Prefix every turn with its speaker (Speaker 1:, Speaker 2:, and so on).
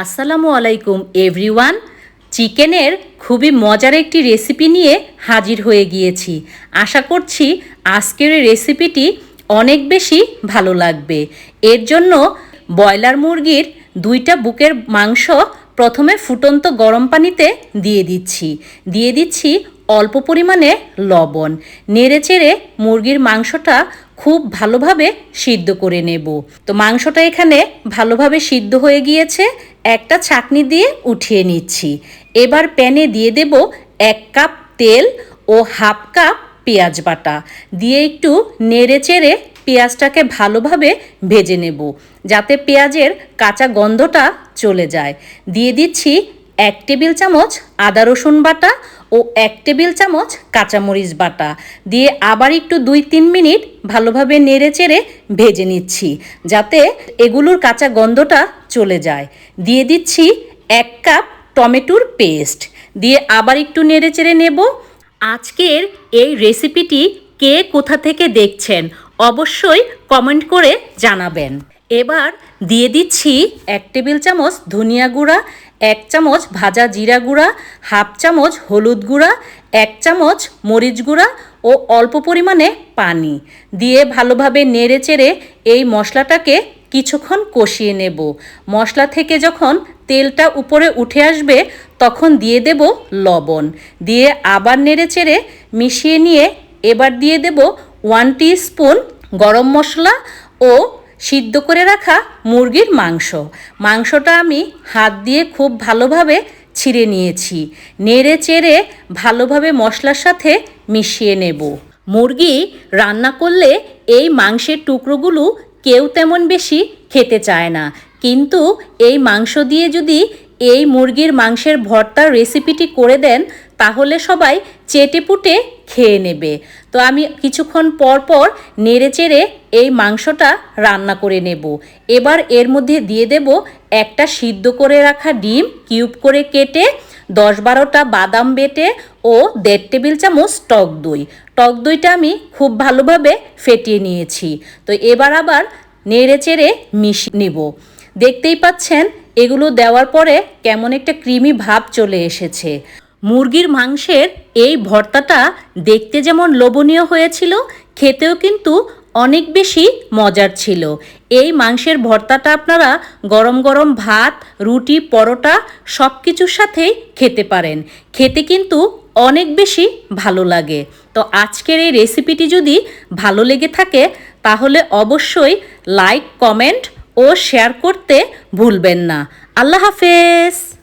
Speaker 1: আসসালামু আলাইকুম, এভরিওয়ান। চিকেনের খুবই মজার একটি রেসিপি নিয়ে হাজির হয়ে গিয়েছি। আশা করছি আজকের রেসিপিটি অনেক বেশি ভালো লাগবে। এর জন্য ব্রয়লার মুরগির দুইটা বুকের মাংস প্রথমে ফুটন্ত গরম পানিতে দিয়ে দিচ্ছি। দিয়ে দিচ্ছি অল্প পরিমাণে লবণ। নেড়েচেড়ে মুরগির মাংসটা খুব ভালোভাবে সিদ্ধ করে নেব। তো মাংসটা এখানে ভালোভাবে সিদ্ধ হয়ে গিয়েছে। একটা ছাকনি দিয়ে উঠিয়ে নিচ্ছি। এবার প্যানে দিয়ে দেব এক কাপ তেল ও হাফ কাপ পেঁয়াজ বাটা। দিয়ে একটু নেড়ে চেড়ে পেঁয়াজটাকে ভালোভাবে ভেজে নেব, যাতে পেঁয়াজের কাঁচা গন্ধটা চলে যায়। দিয়ে দিচ্ছি এক টেবিল চামচ আদা রসুন বাটা ও এক টেবিল চামচ কাঁচামরিচ বাটা। দিয়ে আবার একটু দুই তিন মিনিট ভালোভাবে নেড়ে চেড়ে ভেজে নিচ্ছি, যাতে এগুলোর কাঁচা গন্ধটা চলে যায়। দিয়ে দিচ্ছি এক কাপ টমেটোর পেস্ট। দিয়ে আবার একটু নেড়ে চেড়ে নেব। আজকের এই রেসিপিটি কে কোথা থেকে দেখছেন, অবশ্যই কমেন্ট করে জানাবেন। এবার দিয়ে দিচ্ছি এক টেবিল চামচ ধনিয়া গুঁড়া। এক চামচ ভাজা জিরা গুঁড়া, হাফ চামচ হলুদ গুঁড়া, এক চামচ মরিচ গুঁড়া ও অল্প পরিমাণে পানি। দিয়ে ভালোভাবে নেড়ে চেড়ে এই মশলাটাকে কিছুক্ষণ কষিয়ে নেব। মশলা থেকে যখন তেলটা উপরে উঠে আসবে, তখন দিয়ে দেব লবণ। দিয়ে আবার নেড়ে চেড়ে মিশিয়ে নিয়ে এবার দিয়ে দেব ওয়ান স্পুন গরম মশলা ও সিদ্ধ করে রাখা মুরগির মাংস। মাংসটা আমি হাত দিয়ে খুব ভালোভাবে ছিঁড়ে নিয়েছি। নেড়ে চেড়ে ভালোভাবে মশলার সাথে মিশিয়ে নেব। মুরগি রান্না করলে এই মাংসের টুকরোগুলো কেউ তেমন বেশি খেতে চায় না। কিন্তু এই মাংস দিয়ে যদি এই মুরগির মাংসের ভর্তার রেসিপিটি করে দেন, তাহলে সবাই চেটে পুটে খেয়ে নেবে। তো আমি কিছুক্ষণ পর পর নেড়ে চেড়ে এই মাংসটা রান্না করে নেব। এবার এর মধ্যে দিয়ে দেব একটা সিদ্ধ করে রাখা ডিম কিউব করে কেটে, দশ বারোটা বাদাম বেটে ও দেড় টেবিল চামচ টক দই। টক দইটা আমি খুব ভালোভাবে ফেটিয়ে নিয়েছি। তো এবার আবার নেড়ে চেড়ে মিশিয়ে নেব। দেখতেই পাচ্ছেন এগুলো দেওয়ার পরে কেমন একটা ক্রিমি ভাব চলে এসেছে। মুরগির মাংসের এই ভর্তাটা দেখতে যেমন লোভনীয় হয়েছিল, খেতেও কিন্তু অনেক বেশি মজার ছিল। এই মাংসের ভর্তাটা আপনারা গরম গরম ভাত, রুটি, পরোটা সব কিছুর সাথেই খেতে পারেন। খেতে কিন্তু অনেক বেশি ভালো লাগে। তো আজকের এই রেসিপিটি যদি ভালো লেগে থাকে, তাহলে অবশ্যই লাইক, কমেন্ট ও শেয়ার করতে ভুলবেন না। আল্লাহ হাফেজ।